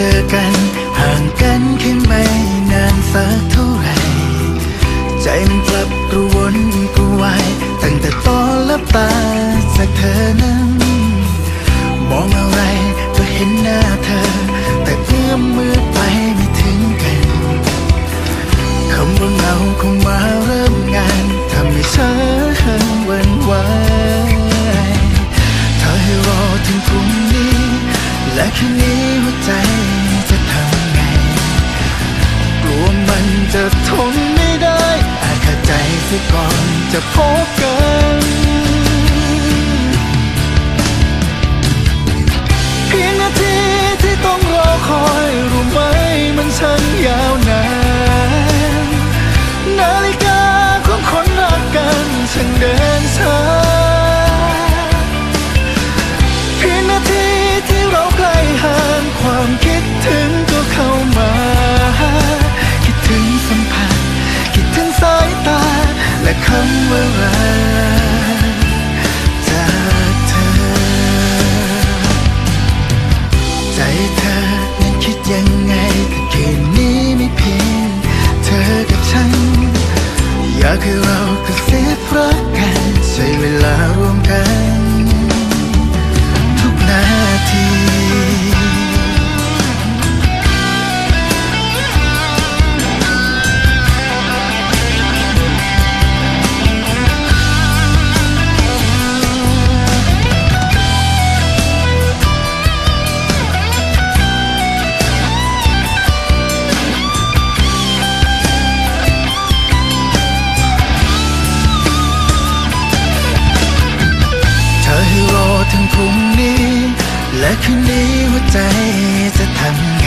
เจอกัน ห่างกันแค่ไม่นานสักเท่าไหร่ ใจมันกลับกระวนกระวายตั้งแต่ตอนลับตาจากเธอนั้น มองอะไรก็เห็นหน้าเธอ แต่เอื้อมมือ อนจะพบกันเพียงนาทีที่ต้องรอคอยรู้ไหมมันช่างยาวนานนาฬิกาของคนรักกันช่างเดินช้า และคืนนี้หัวใจจะทำไง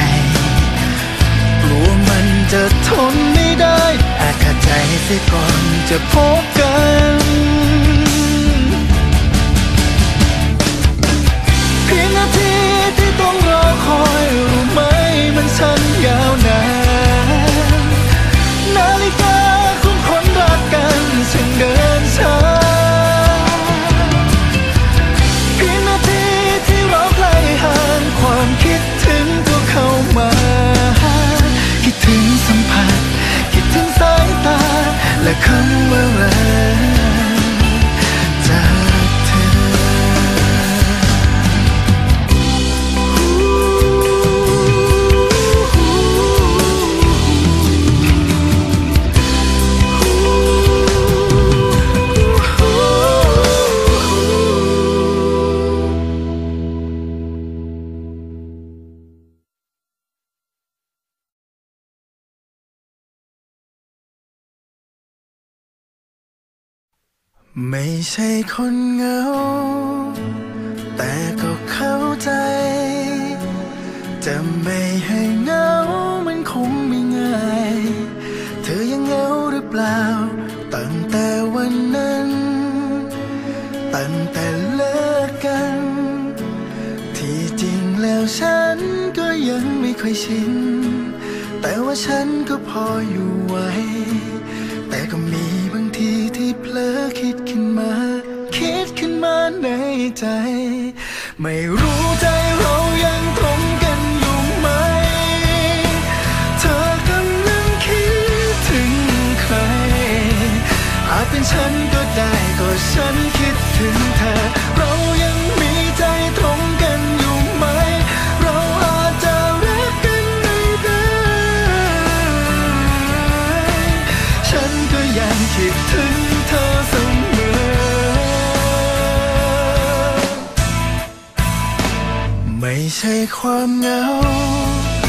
กลัวมันจะทนไม่ได้ อาจขาดใจเสียก่อนจะพบกัน ไม่ใช่คนเหงา แต่ก็เข้าใจ จะไม่ให้เหงา มันคงไม่ง่าย เธอยังเหงาหรือเปล่า ตั้งแต่วันนั้น ตั้งแต่เลิกกัน ที่จริงแล้วฉันก็ยังไม่ค่อยชิน แต่ว่าฉันก็พออยู่ไหวแต่ก็มี ขึ้นมา คิดขึ้นมาในใจ ไม่รู้ใจเรายังตรงกันอยู่ไหม เธอกำลังคิดถึงใคร อาจเป็นฉันก็ได้ก็ฉันคิด ไม่ใ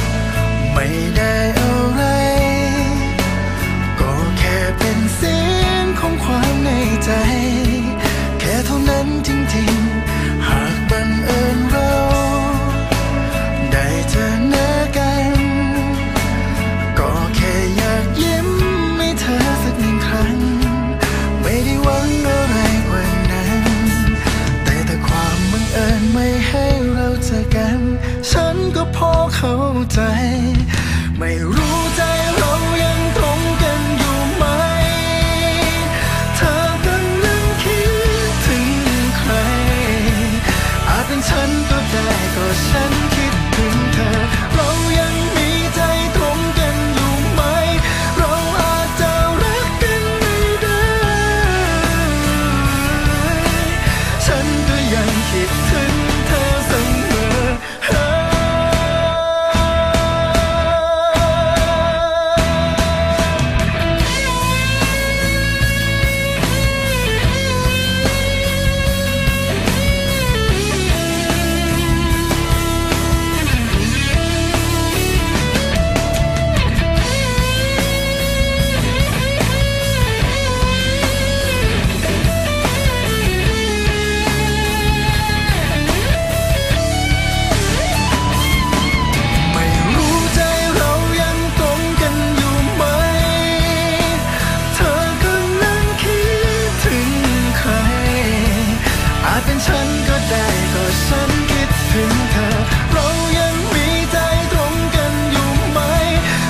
ถึงเธอ เรายังมีใจตรงกันอยู่ไหม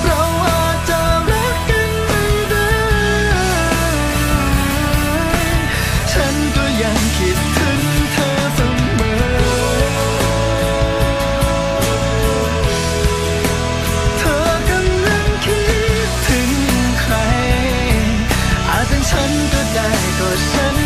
เราอาจจะรักกันไม่ได้ ฉันก็ยังคิดถึงเธอเสมอ เธอกำลังคิดถึงใคร อาจเป็นฉันก็ได้ก็ฉัน